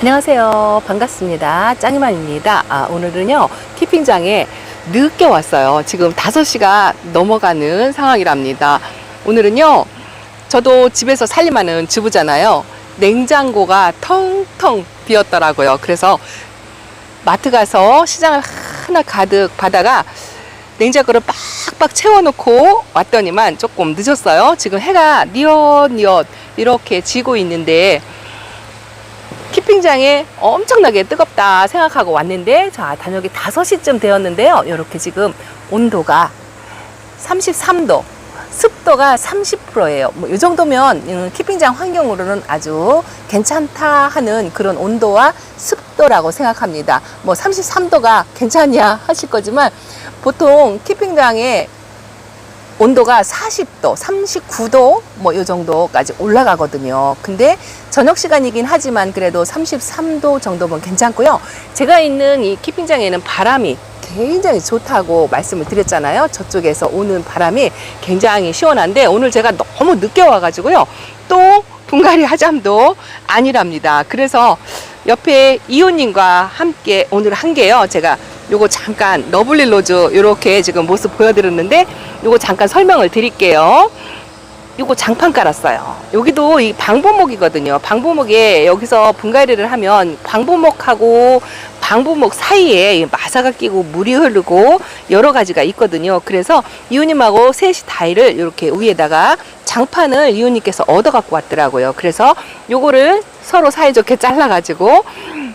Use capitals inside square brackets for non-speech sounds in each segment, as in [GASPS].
안녕하세요. 반갑습니다. 짱이만입니다. 아, 오늘은요, 키핑장에 늦게 왔어요. 지금 5시가 넘어가는 상황이랍니다. 오늘은요, 저도 집에서 살림하는 주부잖아요. 냉장고가 텅텅 비었더라고요. 그래서 마트 가서 시장을 하나 가득 받아가 냉장고를 빡빡 채워놓고 왔더니만 조금 늦었어요. 지금 해가 뉘엿뉘엿 이렇게 지고 있는데 키핑장에 엄청나게 뜨겁다 생각하고 왔는데 자 저녁이 5시쯤 되었는데요. 이렇게 지금 온도가 33도 습도가 30%예요. 뭐 이 정도면 음, 키핑장 환경으로는 아주 괜찮다 하는 그런 온도와 습도라고 생각합니다. 뭐 33도가 괜찮냐 하실 거지만 보통 키핑장에 온도가 40도, 39도 뭐 이 정도까지 올라가거든요. 근데 저녁 시간이긴 하지만 그래도 33도 정도면 괜찮고요. 제가 있는 이 키핑장에는 바람이 굉장히 좋다고 말씀을 드렸잖아요. 저쪽에서 오는 바람이 굉장히 시원한데 오늘 제가 너무 늦게 와가지고요. 또 분갈이 하잠도 아니랍니다. 그래서 옆에 이호님과 함께 오늘 한 게요. 제가 요거 잠깐 러블리 로즈 이렇게 지금 모습 보여드렸는데 요거 잠깐 설명을 드릴게요. 요거 장판 깔았어요. 여기도 이 방부목이거든요. 방부목에 여기서 분갈이를 하면 방부목하고 방부목 사이에 이 마사가 끼고 물이 흐르고 여러 가지가 있거든요. 그래서 이웃님하고 셋이 다이를 이렇게 위에다가 장판을 이웃님께서 얻어 갖고 왔더라고요. 그래서 요거를 서로 사이좋게 잘라 가지고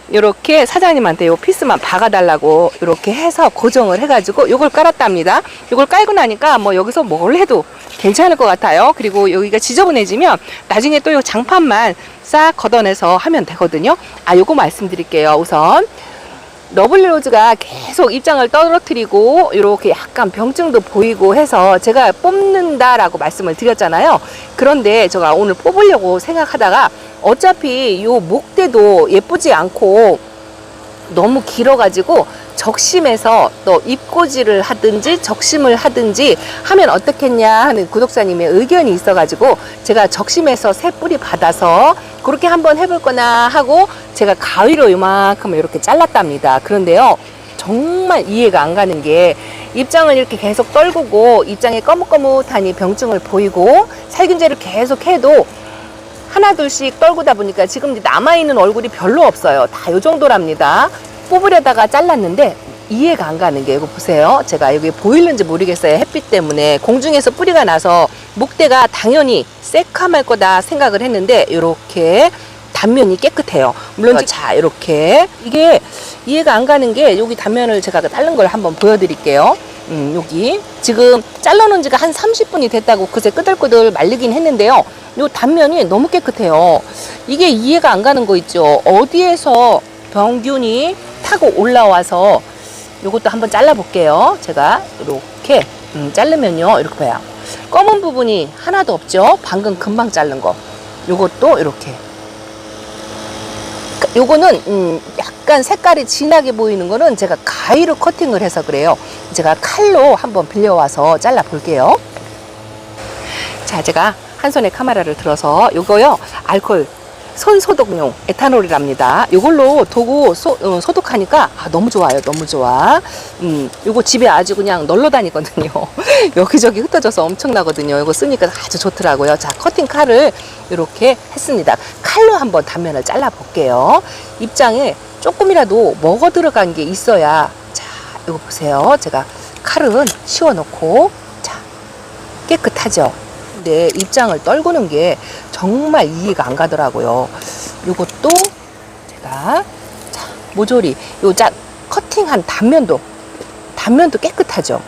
이렇게 사장님한테 요 피스만 박아달라고 이렇게 해서 고정을 해가지고 요걸 깔았답니다. 요걸 깔고 나니까 뭐 여기서 뭘 해도 괜찮을 것 같아요. 그리고 여기가 지저분해지면 나중에 또 요 장판만 싹 걷어내서 하면 되거든요. 아, 요거 말씀드릴게요. 우선. 러블리 로즈가 계속 입장을 떨어뜨리고 이렇게 약간 병증도 보이고 해서 제가 뽑는다라고 말씀을 드렸잖아요. 그런데 제가 오늘 뽑으려고 생각하다가 어차피 요 목대도 예쁘지 않고 너무 길어가지고 적심해서 또 입꼬지를 하든지 적심을 하든지 하면 어떻겠냐 하는 구독자님의 의견이 있어가지고 제가 적심해서 새 뿌리 받아서 그렇게 한번 해볼 거나 하고 제가 가위로 이만큼 이렇게 잘랐답니다. 그런데요. 정말 이해가 안 가는 게 입장을 이렇게 계속 떨구고 입장에 꺼뭇꺼뭇하니 병증을 보이고 살균제를 계속 해도 하나 둘씩 떨구다 보니까 지금 남아있는 얼굴이 별로 없어요. 다 요 정도랍니다. 뽑으려다가 잘랐는데 이해가 안 가는 게 이거 보세요. 제가 여기 보이는지 모르겠어요. 햇빛 때문에 공중에서 뿌리가 나서 목대가 당연히 새카말 거다 생각을 했는데 이렇게 단면이 깨끗해요. 물론 자 이렇게 이게 이해가 안 가는 게 여기 단면을 제가 자른 걸 한번 보여드릴게요. 음, 여기 지금 잘라놓은 지가 한 30분이 됐다고 그새 끄들끄들 말리긴 했는데요. 요 단면이 너무 깨끗해요. 이게 이해가 안 가는 거 있죠. 어디에서 병균이 타고 올라와서 요것도 한번 잘라 볼게요. 제가 이렇게 음, 자르면요. 이렇게 봐요. 검은 부분이 하나도 없죠. 방금 금방 자른 거. 요것도 이렇게 요거는 음, 약간 색깔이 진하게 보이는 거는 제가 가위로 커팅을 해서 그래요. 제가 칼로 한번 빌려와서 잘라 볼게요. 자, 제가 한 손에 카메라를 들어서 요거요. 알콜 손 소독용 에탄올이랍니다. 요걸로 도구 소, 어, 소독하니까 아, 너무 좋아요. 너무 좋아. 음, 요거 집에 아주 그냥 널러 다니거든요. [LAUGHS] 여기저기 흩어져서 엄청나거든요. 요거 쓰니까 아주 좋더라고요. 자, 커팅 칼을 이렇게 했습니다. 칼로 한번 단면을 잘라 볼게요. 입장에 조금이라도 먹어 들어간 게 있어야 자, 이거 보세요. 제가 칼은 씌워 놓고 자, 깨끗하죠. 근데 입장을 떨구는 게 정말 이해가 안 가더라고요. 요것도 제가 자, 모조리 요자 커팅한 단면도 단면도 깨끗하죠.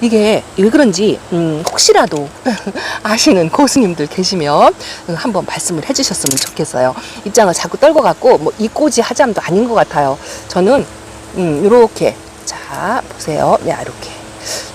이게 왜 그런지 음, 혹시라도 [LAUGHS] 아시는 고수님들 계시면 음, 한번 말씀을 해주셨으면 좋겠어요. 입장을 자꾸 떨고 갖고 뭐 이꼬지 하잠도 아닌 것 같아요. 저는 음, 이렇게 자 보세요. 네 이렇게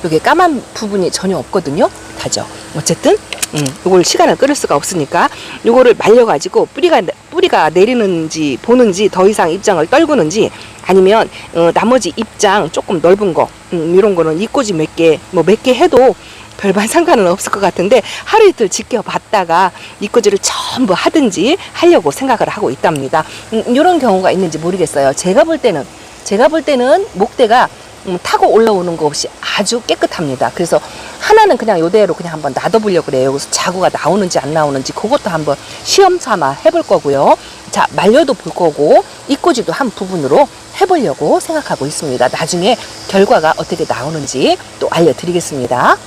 여기 까만 부분이 전혀 없거든요. 다죠. 어쨌든 음, 요걸 시간을 끌을 수가 없으니까 요거를 말려가지고 뿌리가 뿌리가 내리는지 보는지 더 이상 입장을 떨구는지 아니면 어, 나머지 입장 조금 넓은 거 음, 이런 거는 이꼬지 몇 개 뭐 몇 개 해도 별반 [LAUGHS] 상관은 없을 것 같은데 하루 이틀 지켜봤다가 이꼬지를 전부 하든지 하려고 생각을 하고 있답니다. 음, 이런 경우가 있는지 모르겠어요. 제가 볼 때는 제가 볼 때는 목대가 음, 타고 올라오는 거 없이 아주 깨끗합니다. 그래서 하나는 그냥 요대로 그냥 한번 놔둬보려고 그래요. 그래서 자구가 나오는지 안 나오는지 그것도 한번 시험 삼아 해볼 거고요. 자, 말려도 볼 거고, 이꼬지도 한 부분으로 해보려고 생각하고 있습니다. 나중에 결과가 어떻게 나오는지 또 알려드리겠습니다.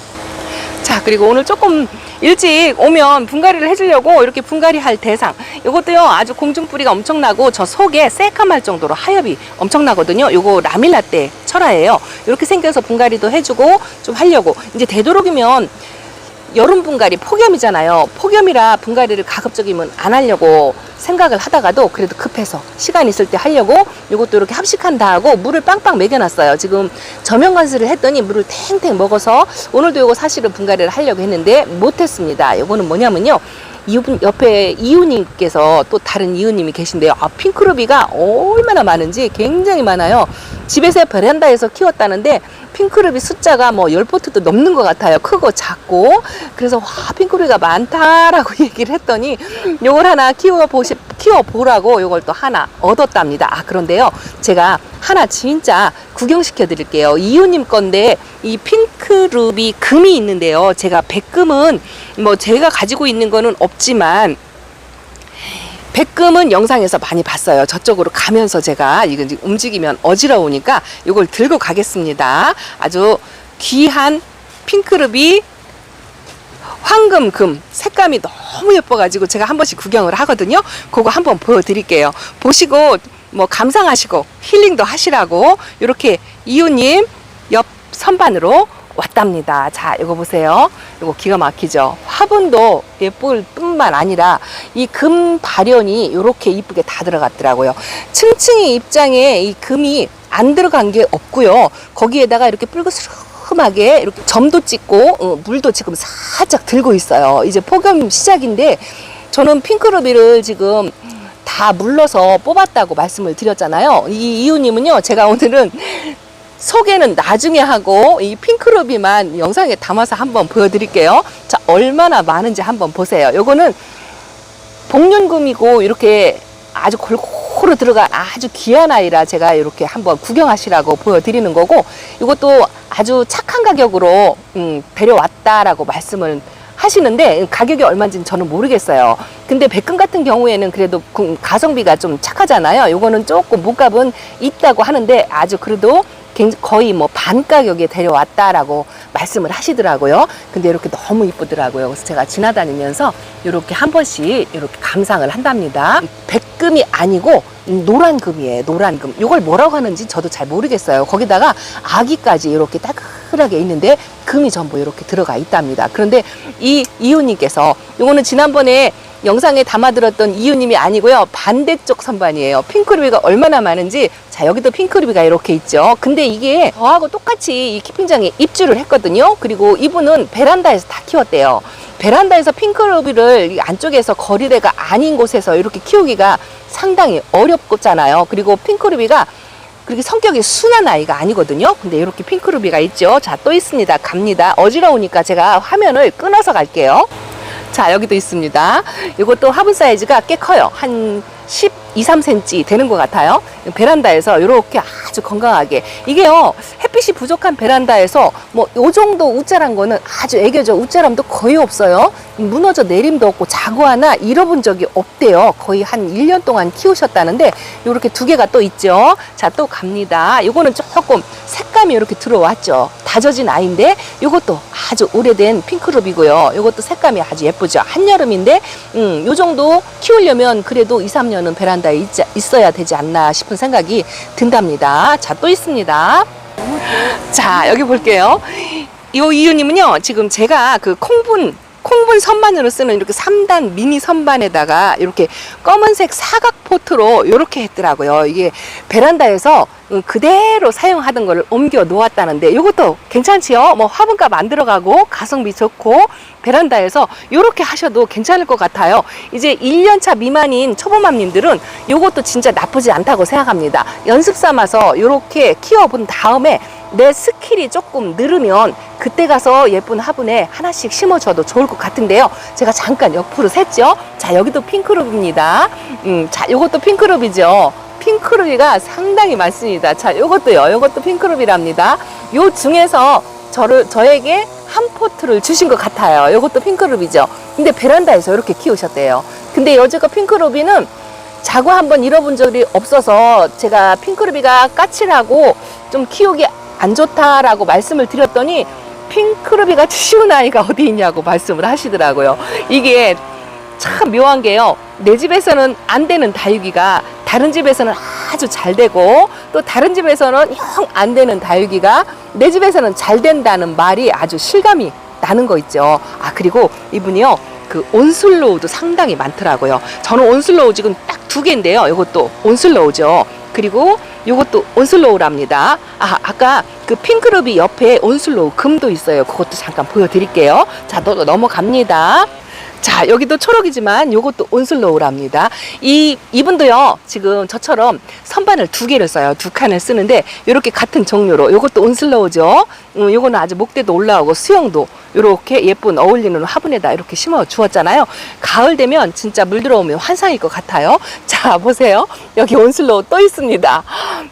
자, 그리고 오늘 조금 일찍 오면 분갈이를 해주려고 이렇게 분갈이 할 대상. 이것도요, 아주 공중뿌리가 엄청나고 저 속에 새까말 정도로 하엽이 엄청나거든요. 요거 라밀라떼 철화예요. 이렇게 생겨서 분갈이도 해주고 좀 하려고. 이제 되도록이면 여름 분갈이 폭염이잖아요. 폭염이라 분갈이를 가급적이면 안 하려고 생각을 하다가도 그래도 급해서 시간 있을 때 하려고 이것도 이렇게 합식한다 하고 물을 빵빵 먹여놨어요. 지금 저명 관수를 했더니 물을 탱탱 먹어서 오늘도 이거 사실은 분갈이를 하려고 했는데 못했습니다. 이거는 뭐냐면요. 이분 옆에 이웃님께서 또 다른 이웃님이 계신데요. 아, 핑크루비가 얼마나 많은지 굉장히 많아요. 집에서 베란다에서 키웠다는데 핑크루비 숫자가 뭐 10포트도 넘는 것 같아요. 크고 작고. 그래서 와, 핑크루비가 많다라고 [LAUGHS] 얘기를 했더니 요걸 하나 키워보시, 키워보라고 요걸 또 하나 얻었답니다. 아, 그런데요. 제가 하나 진짜 구경시켜 드릴게요. 이웃님 건데 이 핑크 루비 금이 있는데요. 제가 백금은 뭐 제가 가지고 있는 거는 없지만 백금은 영상에서 많이 봤어요. 저쪽으로 가면서 제가 이거 움직이면 어지러우니까 이걸 들고 가겠습니다. 아주 귀한 핑크루비 황금금 색감이 너무 예뻐가지고 제가 한 번씩 구경을 하거든요. 그거 한번 보여드릴게요. 보시고 뭐 감상하시고 힐링도 하시라고 이렇게 이웃님 옆 선반으로 왔답니다. 자, 이거 보세요. 이거 기가 막히죠. 화분도 예쁠 뿐만 아니라 이 금 발연이 이렇게 이쁘게 다 들어갔더라고요. 층층이 입장에 이 금이 안 들어간 게 없고요. 거기에다가 이렇게 뿔그스름하게 이렇게 점도 찍고 어, 물도 지금 살짝 들고 있어요. 이제 폭염 시작인데 저는 핑크루비를 지금 다 물러서 뽑았다고 말씀을 드렸잖아요. 이 이웃님은요, 제가 오늘은 소개는 나중에 하고 이 핑크루비만 영상에 담아서 한번 보여드릴게요. 자, 얼마나 많은지 한번 보세요. 요거는 복륜금이고 이렇게 아주 골고루 들어간 아주 귀한 아이라 제가 이렇게 한번 구경하시라고 보여드리는 거고 이것도 아주 착한 가격으로 음, 데려왔다라고 말씀을 하시는데 가격이 얼마인지는 저는 모르겠어요. 근데 백금 같은 경우에는 그래도 그 가성비가 좀 착하잖아요. 요거는 조금 몸값은 있다고 하는데 아주 그래도 굉- 거의 뭐 반 가격에 데려왔다라고 말씀을 하시더라고요. 근데 이렇게 너무 이쁘더라고요. 그래서 제가 지나다니면서 이렇게 한 번씩 이렇게 감상을 한답니다. 백금이 아니고 노란금이에요. 노란금. 이걸 뭐라고 하는지 저도 잘 모르겠어요. 거기다가 아기까지 이렇게 따끈하게 있는데 금이 전부 이렇게 들어가 있답니다. 그런데 이 이웃님께서 이거는 지난번에 영상에 담아들었던 이유님이 아니고요. 반대쪽 선반이에요. 핑크루비가 얼마나 많은지 자 여기도 핑크루비가 이렇게 있죠. 근데 이게 저하고 똑같이 이 키핑장에 입주를 했거든요. 그리고 이분은 베란다에서 다 키웠대요. 베란다에서 핑크루비를 이 안쪽에서 거리대가 아닌 곳에서 이렇게 키우기가 상당히 어렵잖아요. 그리고 핑크루비가 그렇게 성격이 순한 아이가 아니거든요. 근데 이렇게 핑크루비가 있죠. 자, 또 있습니다. 갑니다. 어지러우니까 제가 화면을 끊어서 갈게요. 자, 여기도 있습니다. 이것도 화분 사이즈가 꽤 커요. 한 10, 2, 3cm 되는 것 같아요. 베란다에서 이렇게 아주 건강하게. 이게요, 햇빛이 부족한 베란다에서 뭐, 요 정도 우짜란 거는 아주 애교죠. 우짜람도 거의 없어요. 무너져 내림도 없고, 자구 하나 잃어본 적이 없대요. 거의 한 1년 동안 키우셨다는데, 요렇게 두 개가 또 있죠. 자, 또 갑니다. 요거는 조금 색감이 이렇게 들어왔죠. 다져진 아이인데, 요것도 아주 오래된 핑크룹이고요. 요것도 색감이 아주 예쁘죠. 한여름인데, 음, 요 정도 키우려면 그래도 2, 3년 은 베란다에 있자, 있어야 되지 않나 싶은 생각이 든답니다. 자, 또 있습니다. 자, 여기 볼게요. 이 이유님은요, 지금 제가 그 콩분, 콩분 선반으로 쓰는 이렇게 3단 미니 선반에다가 이렇게 검은색 사각 포트로 이렇게 했더라고요. 이게 베란다에서 음, 그대로 사용하던 거를 옮겨 놓았다는데 이것도 괜찮지요? 뭐 화분값 안 들어가고 가성비 좋고 베란다에서 이렇게 하셔도 괜찮을 것 같아요. 이제 1년차 미만인 초보맘님들은 이것도 진짜 나쁘지 않다고 생각합니다. 연습 삼아서 이렇게 키워본 다음에 내 스킬이 조금 늘으면 그때 가서 예쁜 화분에 하나씩 심어줘도 좋을 것 같은데요. 제가 잠깐 옆으로 샜죠. 자, 여기도 핑크룹입니다. 음, 자, 요것도 핑크룹이죠. 핑크룹이가 상당히 많습니다. 자, 요것도요. 요것도 핑크룹이랍니다. 요 중에서 저를, 저에게 한 포트를 주신 것 같아요. 요것도 핑크룹이죠. 근데 베란다에서 이렇게 키우셨대요. 근데 여지가 핑크루비는 자고 한번 잃어본 적이 없어서 제가 핑크루비가 까칠하고 좀 키우기 안 좋다라고 말씀을 드렸더니 핑크루비가 [LAUGHS] 쉬운 아이가 어디 있냐고 말씀을 하시더라고요. 이게 참 묘한 게요. 내 집에서는 안 되는 다육이가 다른 집에서는 아주 잘 되고 또 다른 집에서는 영 안 되는 다육이가 내 집에서는 잘 된다는 말이 아주 실감이 나는 거 있죠. 아 그리고 이분이요. 그 온슬로우도 상당히 많더라고요. 저는 온슬로우 지금 딱 두 개인데요. 이것도 온슬로우죠. 그리고 이것도 온슬로우랍니다. 아, 아까 그 핑크루비 옆에 온슬로우 금도 있어요. 그것도 잠깐 보여드릴게요. 자, 너, 넘어갑니다. 자, 여기도 초록이지만 요것도 온슬로우랍니다. 이, 이분도요, 지금 저처럼 선반을 두 개를 써요. 두 칸을 쓰는데, 요렇게 같은 종류로, 요것도 온슬로우죠. 음, 요거는 아주 목대도 올라오고 수영도 요렇게 예쁜 어울리는 화분에다 이렇게 심어 주었잖아요. 가을 되면 진짜 물 들어오면 환상일 것 같아요. 자, 보세요. 여기 온슬로우 또 있습니다.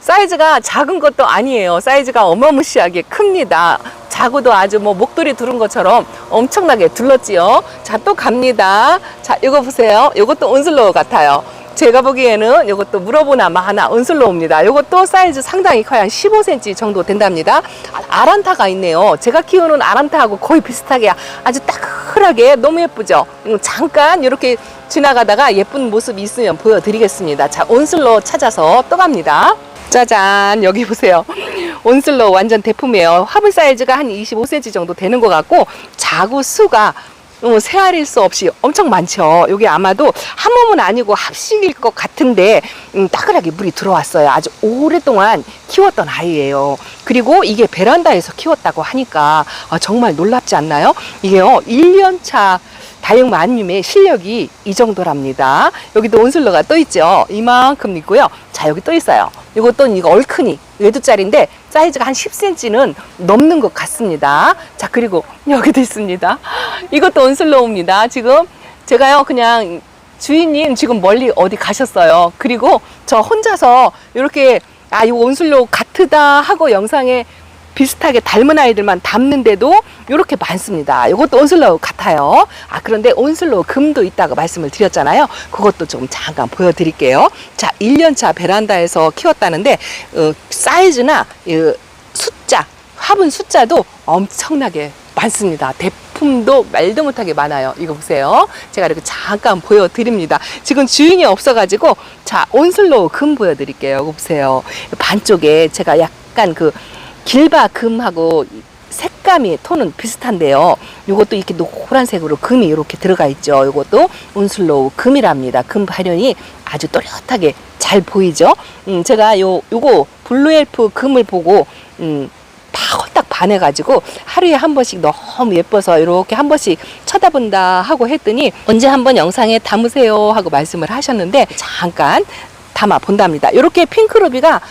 사이즈가 작은 것도 아니에요. 사이즈가 어마무시하게 큽니다. 자고도 아주 뭐 목도리 두른 것처럼 엄청나게 둘렀지요. 자, 또 갑니다. 자, 이거 보세요. 이것도 온슬로우 같아요. 제가 보기에는 이것도 물어보나 마나 온슬로우입니다. 이것도 사이즈 상당히 커요. 한 15cm 정도 된답니다. 아, 아란타가 있네요. 제가 키우는 아란타하고 거의 비슷하게 아주 따끈하게 너무 예쁘죠? 음, 잠깐 이렇게 지나가다가 예쁜 모습이 있으면 보여드리겠습니다. 자, 온슬로우 찾아서 또 갑니다. 짜잔 여기 보세요 온슬로우 완전 대품이에요 화분 사이즈가 한 25cm 정도 되는 것 같고 자구 수가 어, 세알일 수 없이 엄청 많죠. 여기 아마도 한 몸은 아니고 합식일 것 같은데 음, 따끈하게 물이 들어왔어요. 아주 오랫동안 키웠던 아이예요. 그리고 이게 베란다에서 키웠다고 하니까 아, 정말 놀랍지 않나요? 이게요 1년차 다육 마님의 실력이 이 정도랍니다. 여기도 온슬러가 또 있죠. 이만큼 있고요. 자 여기 또 있어요. 이것도 이거 얼큰이 외두짜리인데 사이즈가 한 10cm는 넘는 것 같습니다. 자 그리고 여기도 있습니다. 이것도 온슬로우입니다. 지금 제가요 그냥 주인님 지금 멀리 어디 가셨어요. 그리고 저 혼자서 이렇게 아 이거 온슬로우 같으다 하고 영상에 비슷하게 닮은 아이들만 담는데도 이렇게 많습니다. 이것도 온슬로우 같아요. 아, 그런데 온슬로우 금도 있다고 말씀을 드렸잖아요. 그것도 좀 잠깐 보여드릴게요. 자, 1년차 베란다에서 키웠다는데, 어, 사이즈나 어, 숫자, 화분 숫자도 엄청나게 많습니다. 대품도 말도 못하게 많아요. 이거 보세요. 제가 이렇게 잠깐 보여드립니다. 지금 주인이 없어가지고, 자, 온슬로우 금 보여드릴게요. 이거 보세요. 반쪽에 제가 약간 그 길바 금하고 색감이 톤은 비슷한데요. 이것도 이렇게 노란색으로 금이 이렇게 들어가 있죠. 이것도 온슬로우 금이랍니다. 금 발현이 아주 또렷하게 잘 보이죠. 음, 제가 요 요거 블루엘프 금을 보고 음, 딱 반해가지고 하루에 한 번씩 너무 예뻐서 이렇게 한 번씩 쳐다본다 하고 했더니 언제 한번 영상에 담으세요 하고 말씀을 하셨는데 잠깐 담아 본답니다. 이렇게 핑크루비가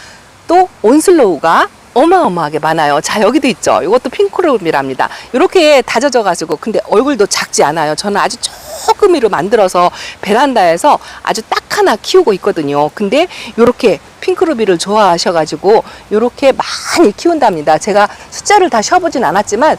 또 온슬로우가 어마어마하게 많아요. 자, 여기도 있죠. 이것도 핑크루비랍니다. 이렇게 다져져 가지고 근데 얼굴도 작지 않아요. 저는 아주 조금이로 만들어서 베란다에서 아주 딱 하나 키우고 있거든요. 근데 이렇게 핑크루비를 좋아하셔 가지고 이렇게 많이 키운답니다. 제가 숫자를 다 쉬어보진 않았지만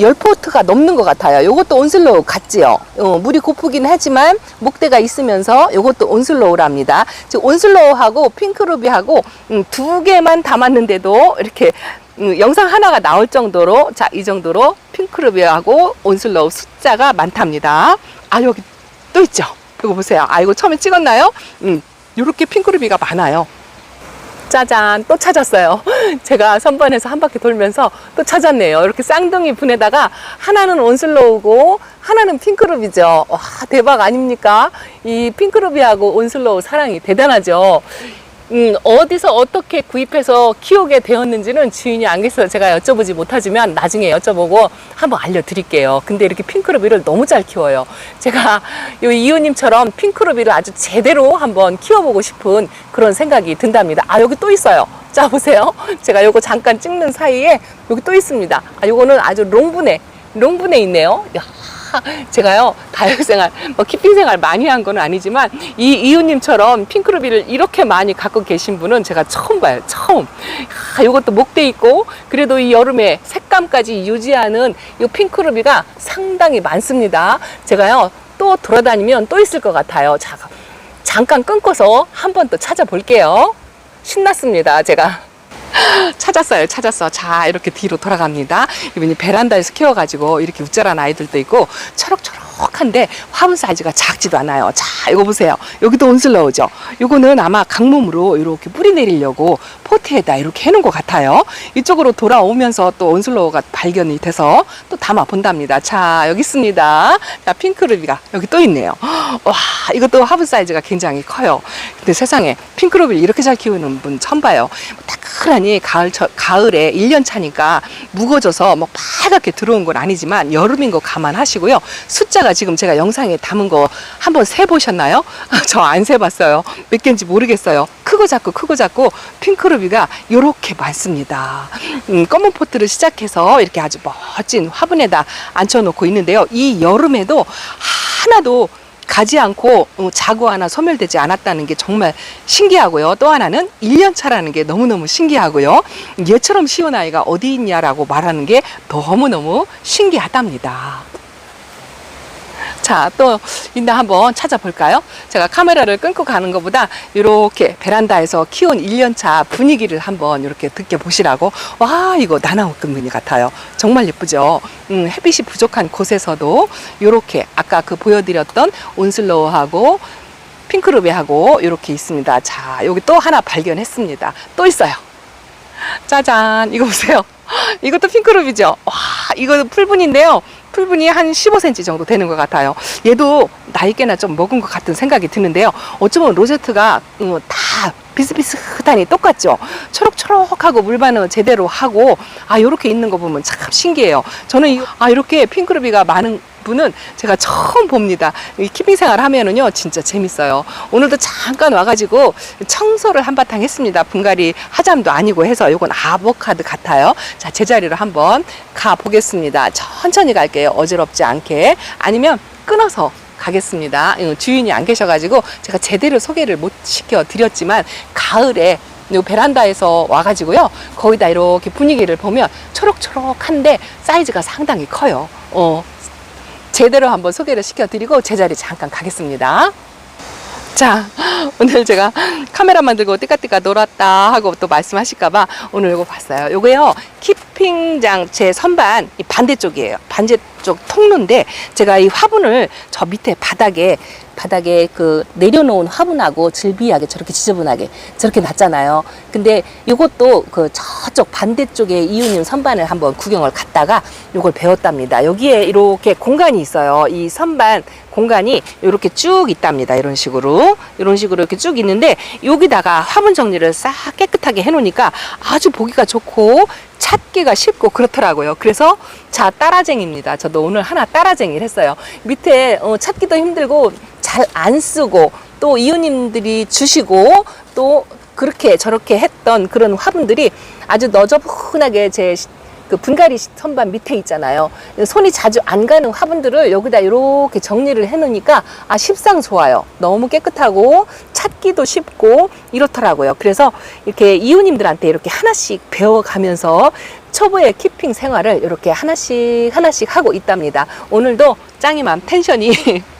열 포트가 넘는 것 같아요. 이것도 온슬로우 같지요. 어, 물이 고프긴 하지만 목대가 있으면서 이것도 온슬로우랍니다. 지금 온슬로우하고 핑크루비하고 음, 두 개만 담았는데도 이렇게 음, 영상 하나가 나올 정도로 자 이 정도로 핑크루비하고 온슬로우 숫자가 많답니다. 아 여기 또 있죠. 이거 보세요. 아 이거 처음에 찍었나요? 음, 이렇게 핑크루비가 많아요. 짜잔 또 찾았어요. [LAUGHS] 제가 선반에서 한 바퀴 돌면서 또 찾았네요. 이렇게 쌍둥이 분에다가 하나는 온슬로우고 하나는 핑크루비죠. 와 대박 아닙니까? 이 핑크루비하고 온슬로우 사랑이 대단하죠 음, 어디서 어떻게 구입해서 키우게 되었는지는 주인이 안 계셔서 제가 여쭤보지 못하지만 나중에 여쭤보고 한번 알려드릴게요. 근데 이렇게 핑크루비를 너무 잘 키워요. 제가 이 이호님처럼 핑크루비를 아주 제대로 한번 키워보고 싶은 그런 생각이 든답니다. 아, 여기 또 있어요. 자, 보세요. 제가 요거 잠깐 찍는 사이에 여기 또 있습니다. 아, 요거는 아주 롱분에, 롱분에 있네요. 야, [LAUGHS] 제가요, 다육생활, 뭐 키핑생활 많이 한 건 아니지만, 이 이웃님처럼 핑크루비를 이렇게 많이 갖고 계신 분은 제가 처음 봐요. 처음. 아, 요것도 목대 있고, 그래도 이 여름에 색감까지 유지하는 이 핑크루비가 상당히 많습니다. 제가요, 또 돌아다니면 또 있을 것 같아요. 자, 잠깐 끊고서 한 번 또 찾아볼게요. 신났습니다, 제가. [LAUGHS] 찾았어요, 찾았어. 자, 이렇게 뒤로 돌아갑니다. 이분이 베란다에서 키워가지고 이렇게 우짜란 아이들도 있고 초록초록 한데 화분 사이즈가 작지도 않아요. 자, 이거 보세요. 여기도 온슬러우죠. 이거는 아마 강몸으로 이렇게 뿌리 내리려고 포트에다 이렇게 해놓은 것 같아요. 이쪽으로 돌아오면서 또 온슬러우가 발견이 돼서 또 담아 본답니다. 자, 여기 있습니다. 자, 핑크루비가 여기 또 있네요. [GASPS] 와, 이것도 화분 사이즈가 굉장히 커요. 근데 세상에 핑크루비를 이렇게 잘 키우는 분 처음 봐요. 따끈하니 가을, 저, 가을에 1년 차니까 무거져서 뭐 파랗게 들어온 건 아니지만 여름인 거 감안하시고요. 숫자 가 지금 제가 영상에 담은 거 한번 세보셨나요? [LAUGHS] 저 안 세봤어요. 몇 개인지 모르겠어요. 크고 작고 크고 작고 핑크루비가 이렇게 많습니다. 음, 검은 포트를 시작해서 이렇게 아주 멋진 화분에다 앉혀놓고 있는데요. 이 여름에도 하나도 가지 않고 어, 자구 하나 소멸되지 않았다는 게 정말 신기하고요. 또 하나는 1년 차라는 게 너무너무 신기하고요. 얘처럼 쉬운 아이가 어디 있냐라고 말하는 게 너무너무 신기하답니다. 자, 또 있나 한번 찾아볼까요? 제가 카메라를 끊고 가는 것보다 이렇게 베란다에서 키운 1년차 분위기를 한번 이렇게 느껴보시라고. 와, 이거 나나웃금무늬 같아요. 정말 예쁘죠? 음, 햇빛이 부족한 곳에서도 이렇게 아까 그 보여드렸던 온슬로우하고 핑크루비하고 이렇게 있습니다. 자, 여기 또 하나 발견했습니다. 또 있어요. 짜잔, 이거 보세요. [LAUGHS] 이것도 핑크루비죠? 와, 이거 풀분인데요. 풀분이 한 15cm 정도 되는 것 같아요. 얘도 나이께나 좀 먹은 것 같은 생각이 드는데요. 어쩌면 로제트가 음, 다 비슷비슷하니 똑같죠. 초록초록하고 물반응 제대로 하고 아 이렇게 있는 거 보면 참 신기해요. 저는 이, 아 이렇게 핑크루비가 많은 분은 제가 처음 봅니다. 이 키핑 생활 하면은요, 진짜 재밌어요. 오늘도 잠깐 와가지고 청소를 한바탕 했습니다. 분갈이 하잠도 아니고 해서 요건 아보카드 같아요. 자, 제자리로 한번 가 보겠습니다. 천천히 갈게요. 어지럽지 않게. 아니면 끊어서 가겠습니다. 어, 주인이 안 계셔가지고 제가 제대로 소개를 못 시켜 드렸지만 가을에 요 베란다에서 와가지고요. 거기다 이렇게 분위기를 보면 초록초록한데 사이즈가 상당히 커요. 어, 제대로 한번 소개를 시켜드리고 제자리 잠깐 가겠습니다. 자, [LAUGHS] 오늘 제가 카메라 만 들고 띠까띠까 놀았다 하고 또 말씀하실까봐 오늘 이거 봤어요. 요거요, 키핑장 제 선반 이 반대쪽이에요. 반대쪽 통로인데 제가 이 화분을 저 밑에 바닥에 바닥에 그 내려놓은 화분하고 질비하게 저렇게 지저분하게 저렇게 놨잖아요. 근데 요것도 그 저쪽 반대쪽에 이웃님 선반을 한번 구경을 갔다가 요걸 배웠답니다. 여기에 이렇게 공간이 있어요. 이 선반 공간이 이렇게 쭉 있답니다. 이런 식으로. 이런 식으로 이렇게 쭉 있는데 여기다가 화분 정리를 싹 깨끗하게 해 놓으니까 아주 보기가 좋고 찾기가 쉽고 그렇더라고요. 그래서 자 따라쟁입니다. 저도 오늘 하나 따라쟁이를 했어요. 밑에 어, 찾기도 힘들고 잘 안 쓰고 또 이웃님들이 주시고 또 그렇게 저렇게 했던 그런 화분들이 아주 너저분하게 제 그 분갈이 선반 밑에 있잖아요. 손이 자주 안 가는 화분들을 여기다 이렇게 정리를 해 놓으니까 아 십상 좋아요. 너무 깨끗하고 찾기도 쉽고 이렇더라고요. 그래서 이렇게 이웃님들한테 이렇게 하나씩 배워가면서 초보의 키핑 생활을 이렇게 하나씩 하나씩 하고 있답니다. 오늘도 짱이맘 텐션이 [LAUGHS]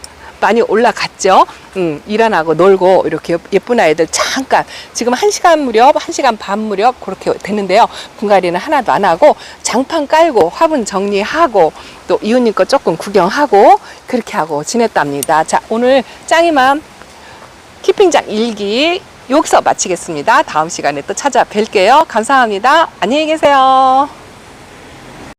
많이 올라갔죠. 음, 일안 하고 놀고 이렇게 예쁜 아이들 잠깐 지금 한시간 무렵, 한시간반 무렵 그렇게 됐는데요. 분갈이는 하나도 안 하고 장판 깔고 화분 정리하고 또 이웃님 거 조금 구경하고 그렇게 하고 지냈답니다. 자, 오늘 짱이맘 키핑장 일기 여기서 마치겠습니다. 다음 시간에 또 찾아뵐게요. 감사합니다. 안녕히 계세요.